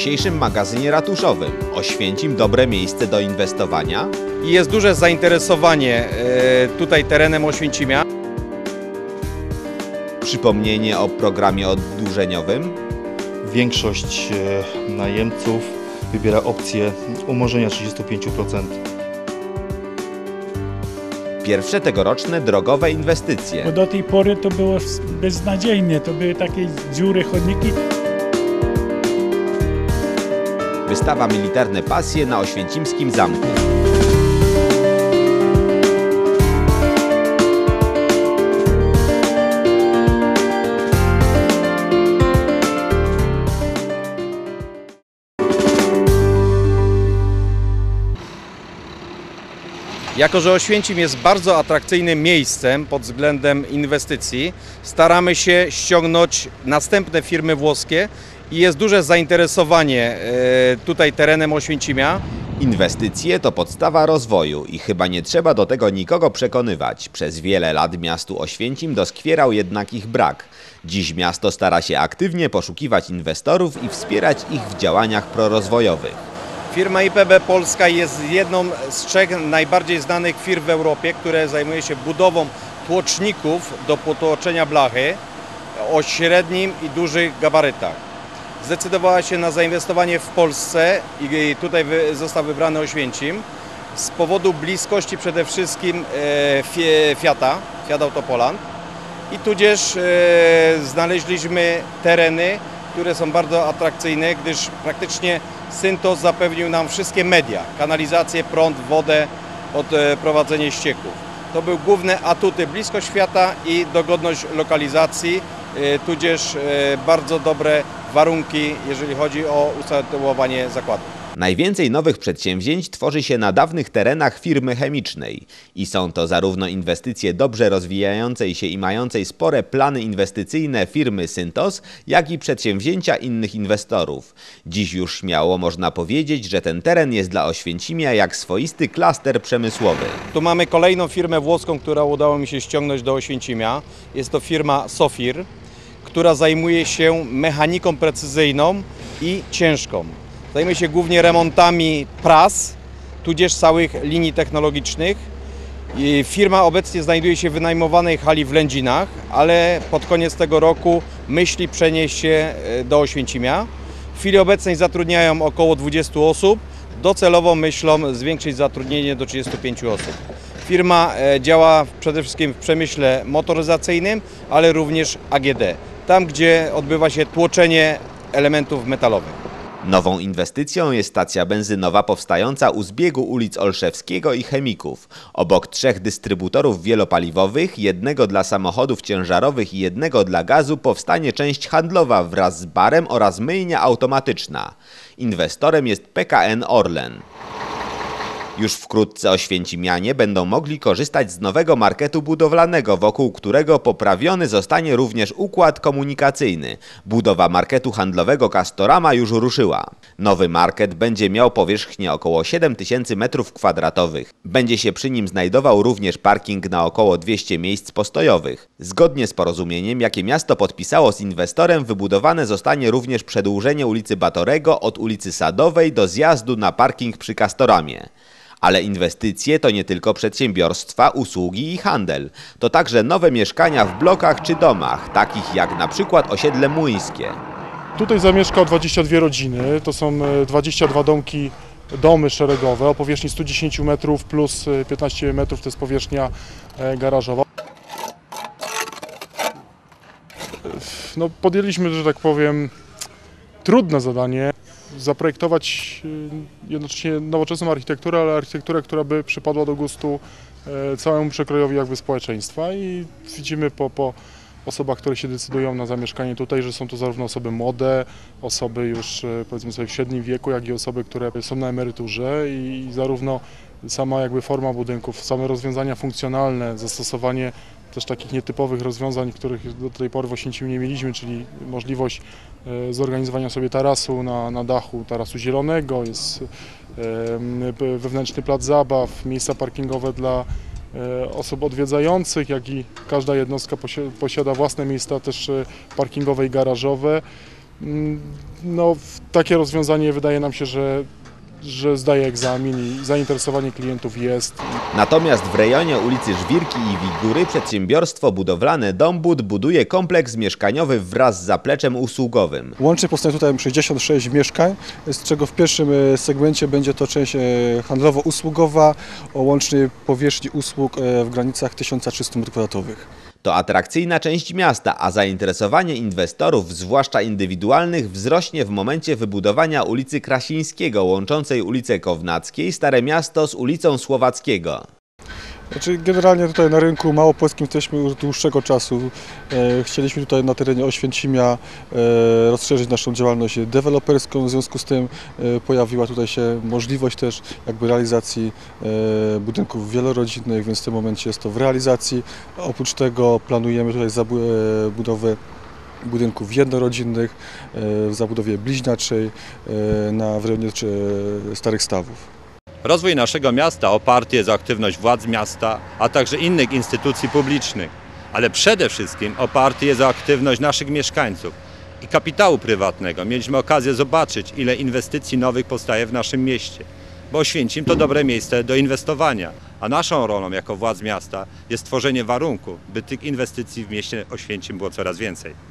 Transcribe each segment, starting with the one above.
dzisiejszym magazynie ratuszowym. Oświęcim dobre miejsce do inwestowania? I jest duże zainteresowanie e, tutaj terenem Oświęcimia. Przypomnienie o programie oddłużeniowym? Większość e, najemców wybiera opcję umorzenia 35%. Pierwsze tegoroczne drogowe Bo inwestycje. do tej pory to było beznadziejnie, to były takie dziury, chodniki. Wystawa Militarne Pasje na Oświęcimskim Zamku. Jako, że Oświęcim jest bardzo atrakcyjnym miejscem pod względem inwestycji, staramy się ściągnąć następne firmy włoskie i jest duże zainteresowanie e, tutaj terenem Oświęcimia. Inwestycje to podstawa rozwoju i chyba nie trzeba do tego nikogo przekonywać. Przez wiele lat miastu Oświęcim doskwierał jednak ich brak. Dziś miasto stara się aktywnie poszukiwać inwestorów i wspierać ich w działaniach prorozwojowych. Firma IPB Polska jest jedną z trzech najbardziej znanych firm w Europie, które zajmuje się budową tłoczników do potłoczenia blachy o średnim i dużych gabarytach. Zdecydowała się na zainwestowanie w Polsce i tutaj został wybrany Oświęcim z powodu bliskości przede wszystkim e, Fiata, Fiat Autopoland i tudzież e, znaleźliśmy tereny, które są bardzo atrakcyjne, gdyż praktycznie Syntos zapewnił nam wszystkie media, kanalizację, prąd, wodę, odprowadzenie ścieków. To były główne atuty blisko świata i dogodność lokalizacji, e, tudzież e, bardzo dobre warunki, jeżeli chodzi o usytuowanie zakładu. Najwięcej nowych przedsięwzięć tworzy się na dawnych terenach firmy chemicznej i są to zarówno inwestycje dobrze rozwijającej się i mającej spore plany inwestycyjne firmy Syntos, jak i przedsięwzięcia innych inwestorów. Dziś już śmiało można powiedzieć, że ten teren jest dla Oświęcimia jak swoisty klaster przemysłowy. Tu mamy kolejną firmę włoską, która udało mi się ściągnąć do Oświęcimia. Jest to firma Sofir, która zajmuje się mechaniką precyzyjną i ciężką. Zajmuje się głównie remontami pras, tudzież całych linii technologicznych. Firma obecnie znajduje się w wynajmowanej hali w Lędzinach, ale pod koniec tego roku myśli przenieść się e, do Oświęcimia. W chwili obecnej zatrudniają około 20 osób. Docelowo myślą zwiększyć zatrudnienie do 35 osób. Firma e, działa przede wszystkim w przemyśle motoryzacyjnym, ale również AGD, tam gdzie odbywa się tłoczenie elementów metalowych. Nową inwestycją jest stacja benzynowa powstająca u zbiegu ulic Olszewskiego i Chemików. Obok trzech dystrybutorów wielopaliwowych, jednego dla samochodów ciężarowych i jednego dla gazu powstanie część handlowa wraz z barem oraz myjnia automatyczna. Inwestorem jest PKN Orlen. Już wkrótce Oświęcimianie będą mogli korzystać z nowego marketu budowlanego, wokół którego poprawiony zostanie również układ komunikacyjny. Budowa marketu handlowego Castorama już ruszyła. Nowy market będzie miał powierzchnię około 7000 m2. Będzie się przy nim znajdował również parking na około 200 miejsc postojowych. Zgodnie z porozumieniem, jakie miasto podpisało z inwestorem, wybudowane zostanie również przedłużenie ulicy Batorego od ulicy Sadowej do zjazdu na parking przy Castoramie. Ale inwestycje to nie tylko przedsiębiorstwa, usługi i handel. To także nowe mieszkania w blokach czy domach, takich jak na przykład osiedle Młyńskie. Tutaj zamieszka 22 rodziny, to są e, 22 domki, domy szeregowe o powierzchni 110 metrów plus e, 15 metrów to jest powierzchnia e, garażowa. No, podjęliśmy, że tak powiem, trudne zadanie, zaprojektować e, jednocześnie nowoczesną architekturę, ale architekturę, która by przypadła do gustu e, całemu przekrojowi jakby społeczeństwa. I widzimy po, po osobach, które się decydują na zamieszkanie tutaj, że są to zarówno osoby młode, osoby już e, powiedzmy sobie w średnim wieku, jak i osoby, które są na emeryturze. I zarówno sama jakby forma budynków, same rozwiązania funkcjonalne, zastosowanie też takich nietypowych rozwiązań, których do tej pory w Oświęcimiu nie mieliśmy, czyli możliwość e, zorganizowania sobie tarasu na, na dachu, tarasu zielonego, jest wewnętrzny plac zabaw, miejsca parkingowe dla e, osób odwiedzających, jak i każda jednostka posi- posiada własne miejsca też e, parkingowe i garażowe. Mm, No, takie rozwiązanie wydaje nam się, że, że zdaje egzamin i zainteresowanie klientów jest. Natomiast w rejonie ulicy Żwirki i Wigury przedsiębiorstwo budowlane Dombud buduje kompleks mieszkaniowy wraz z zapleczem usługowym. Łącznie powstaje tutaj 66 mieszkań, z czego w pierwszym e, segmencie będzie to część e, handlowo-usługowa o łącznej powierzchni usług e, w granicach 1300 m2. To atrakcyjna część miasta, a zainteresowanie inwestorów, zwłaszcza indywidualnych, wzrośnie w momencie wybudowania ulicy Krasińskiego, łączącej ulicę Kownackiej, Stare Miasto z ulicą Słowackiego. Znaczy generalnie tutaj na rynku małopolskim jesteśmy już dłuższego czasu. E, Chcieliśmy tutaj na terenie Oświęcimia e, rozszerzyć naszą działalność deweloperską, w związku z tym e, pojawiła tutaj się możliwość też jakby realizacji budynków wielorodzinnych, więc w tym momencie jest to w realizacji. Oprócz tego planujemy tutaj budowę budynków jednorodzinnych w zabudowie bliźniaczej na w rejonie Starych Stawów. Rozwój naszego miasta oparty jest o aktywność władz miasta, a także innych instytucji publicznych, ale przede wszystkim oparty jest o aktywność naszych mieszkańców i kapitału prywatnego. Mieliśmy okazję zobaczyć, ile inwestycji nowych powstaje w naszym mieście, bo Oświęcim to dobre miejsce do inwestowania, a naszą rolą jako władz miasta jest tworzenie warunków, by tych inwestycji w mieście Oświęcim było coraz więcej.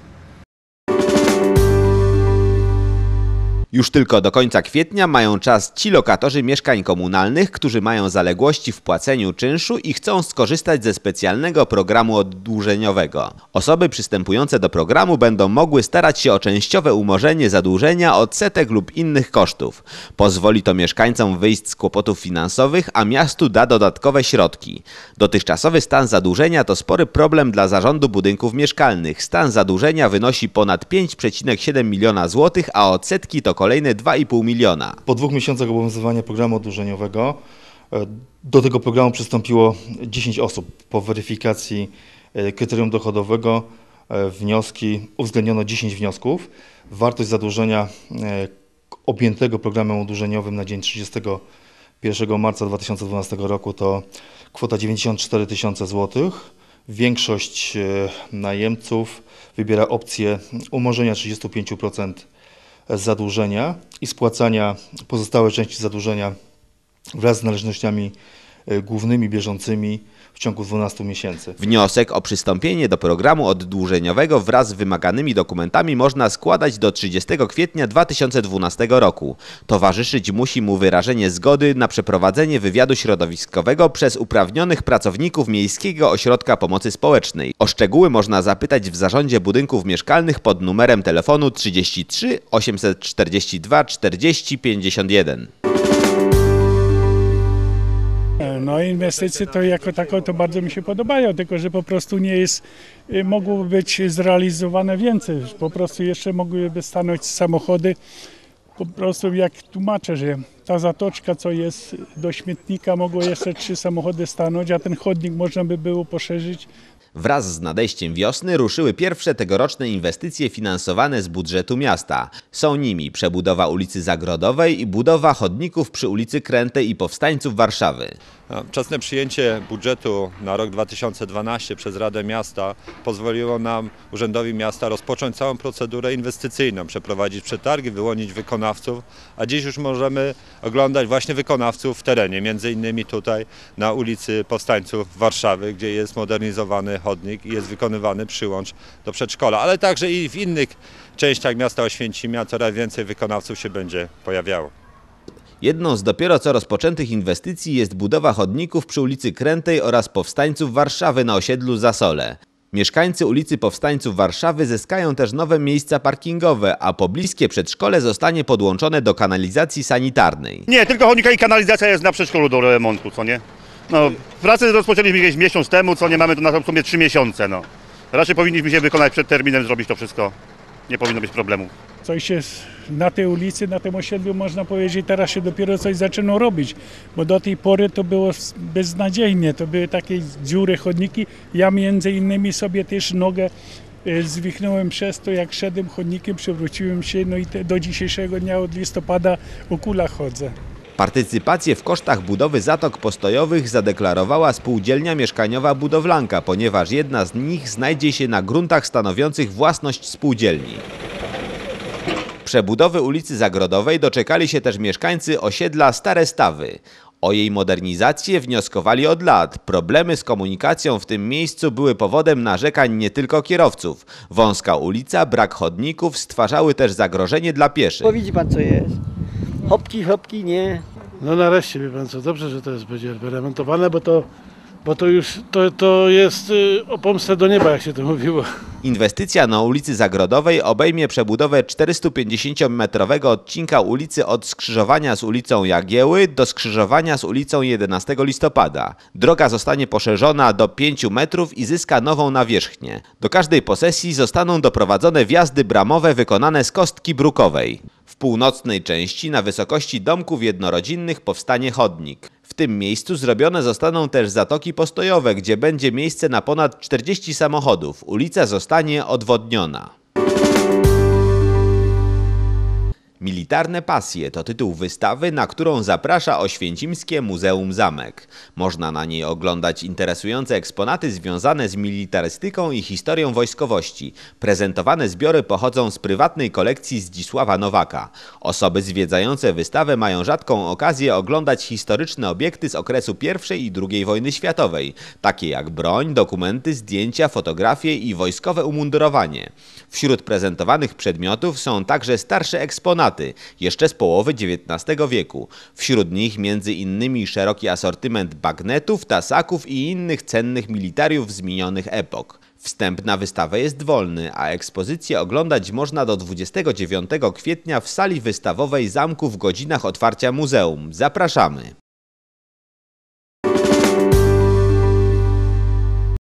Już tylko do końca kwietnia mają czas ci lokatorzy mieszkań komunalnych, którzy mają zaległości w płaceniu czynszu i chcą skorzystać ze specjalnego programu oddłużeniowego. Osoby przystępujące do programu będą mogły starać się o częściowe umorzenie zadłużenia, odsetek lub innych kosztów. Pozwoli to mieszkańcom wyjść z kłopotów finansowych, a miastu da dodatkowe środki. Dotychczasowy stan zadłużenia to spory problem dla zarządu budynków mieszkalnych. Stan zadłużenia wynosi ponad 5,7 miliona złotych, a odsetki to kolejne 2,5 miliona. Po dwóch miesiącach obowiązywania programu oddłużeniowego e, do tego programu przystąpiło 10 osób. Po weryfikacji e, kryterium dochodowego e, wnioski, uwzględniono 10 wniosków. Wartość zadłużenia objętego programem oddłużeniowym na dzień 31 marca 2012 roku to kwota 94 tysiące złotych. Większość najemców wybiera opcję umorzenia 35% zadłużenia i spłacania pozostałej części zadłużenia wraz z należnościami e, głównymi bieżącymi w ciągu 12 miesięcy. Wniosek o przystąpienie do programu oddłużeniowego wraz z wymaganymi dokumentami można składać do 30 kwietnia 2012 roku. Towarzyszyć musi mu wyrażenie zgody na przeprowadzenie wywiadu środowiskowego przez uprawnionych pracowników Miejskiego Ośrodka Pomocy Społecznej. O szczegóły można zapytać w zarządzie budynków mieszkalnych pod numerem telefonu 33 842 40 51. No inwestycje to jako tako to bardzo mi się podobają, tylko że po prostu nie jest, y, mogłoby być zrealizowane więcej. Po prostu jeszcze mogłyby stanąć samochody. Po prostu jak tłumaczę, że ta zatoczka, co jest do śmietnika, mogło jeszcze trzy samochody stanąć, a ten chodnik można by było poszerzyć Wraz z nadejściem wiosny ruszyły pierwsze tegoroczne inwestycje finansowane z budżetu miasta. Są nimi przebudowa ulicy Zagrodowej i budowa chodników przy ulicy Krętej i Powstańców Warszawy. Wczesne przyjęcie budżetu na rok 2012 przez Radę Miasta pozwoliło nam, Urzędowi Miasta, rozpocząć całą procedurę inwestycyjną, przeprowadzić przetargi, wyłonić wykonawców, a dziś już możemy oglądać właśnie wykonawców w terenie, między innymi tutaj na ulicy Powstańców Warszawy, gdzie jest modernizowany chodnik i jest wykonywany przyłącz do przedszkola, ale także i w innych częściach miasta Oświęcimia coraz więcej wykonawców się będzie pojawiało. Jedną z dopiero co rozpoczętych inwestycji jest budowa chodników przy ulicy Krętej oraz Powstańców Warszawy na osiedlu Zasole. Mieszkańcy ulicy Powstańców Warszawy zyskają też nowe miejsca parkingowe, a pobliskie przedszkole zostanie podłączone do kanalizacji sanitarnej. Nie, tylko chodnika i kanalizacja jest na przedszkolu do remontu, co nie? No, pracę rozpoczęliśmy jakieś miesiąc temu, co nie mamy tu na sumie 3 miesiące, no. Raczej powinniśmy się wykonać przed terminem, zrobić to wszystko. Nie powinno być problemu. coś jest na tej ulicy, na tym osiedlu można powiedzieć, teraz się dopiero coś zaczyna robić, bo do tej pory to było beznadziejnie, to były takie dziury, chodniki. Ja między innymi sobie też nogę e, zwichnąłem przez to, jak szedłem chodnikiem, przewróciłem się, no i te, do dzisiejszego dnia od listopada o kulach chodzę. Partycypację w kosztach budowy zatok postojowych zadeklarowała spółdzielnia mieszkaniowa Budowlanka, ponieważ jedna z nich znajdzie się na gruntach stanowiących własność spółdzielni. Przebudowy ulicy Zagrodowej doczekali się też mieszkańcy osiedla Stare Stawy. O jej modernizację wnioskowali od lat. Problemy z komunikacją w tym miejscu były powodem narzekań nie tylko kierowców. Wąska ulica, brak chodników stwarzały też zagrożenie dla pieszych. Bo widzi pan co jest. Hopki, hopki, nie. No nareszcie, wie pan co, dobrze, że to jest będzie wyremontowane, bo to, bo to już, to, to jest y, o pomstę do nieba, jak się to mówiło. Inwestycja na ulicy Zagrodowej obejmie przebudowę 450-metrowego odcinka ulicy od skrzyżowania z ulicą Jagieły do skrzyżowania z ulicą 11 listopada. Droga zostanie poszerzona do 5 metrów i zyska nową nawierzchnię. Do każdej posesji zostaną doprowadzone wjazdy bramowe wykonane z kostki brukowej. W północnej części na wysokości domków jednorodzinnych powstanie chodnik. W tym miejscu zrobione zostaną też zatoki postojowe, gdzie będzie miejsce na ponad 40 samochodów. Ulica zostanie odwodniona. Militarne pasje to tytuł wystawy, na którą zaprasza Oświęcimskie Muzeum Zamek. Można na niej oglądać interesujące eksponaty związane z militarystyką i historią wojskowości. Prezentowane zbiory pochodzą z prywatnej kolekcji Zdzisława Nowaka. Osoby zwiedzające wystawę mają rzadką okazję oglądać historyczne obiekty z okresu I i II wojny światowej, takie jak broń, dokumenty, zdjęcia, fotografie i wojskowe umundurowanie. Wśród prezentowanych przedmiotów są także starsze eksponaty, jeszcze z połowy XIX wieku. Wśród nich między innymi szeroki asortyment bagnetów, tasaków i innych cennych militariów z minionych epok. Wstęp na wystawę jest wolny, a ekspozycję oglądać można do 29 kwietnia w sali wystawowej zamku w godzinach otwarcia muzeum. Zapraszamy!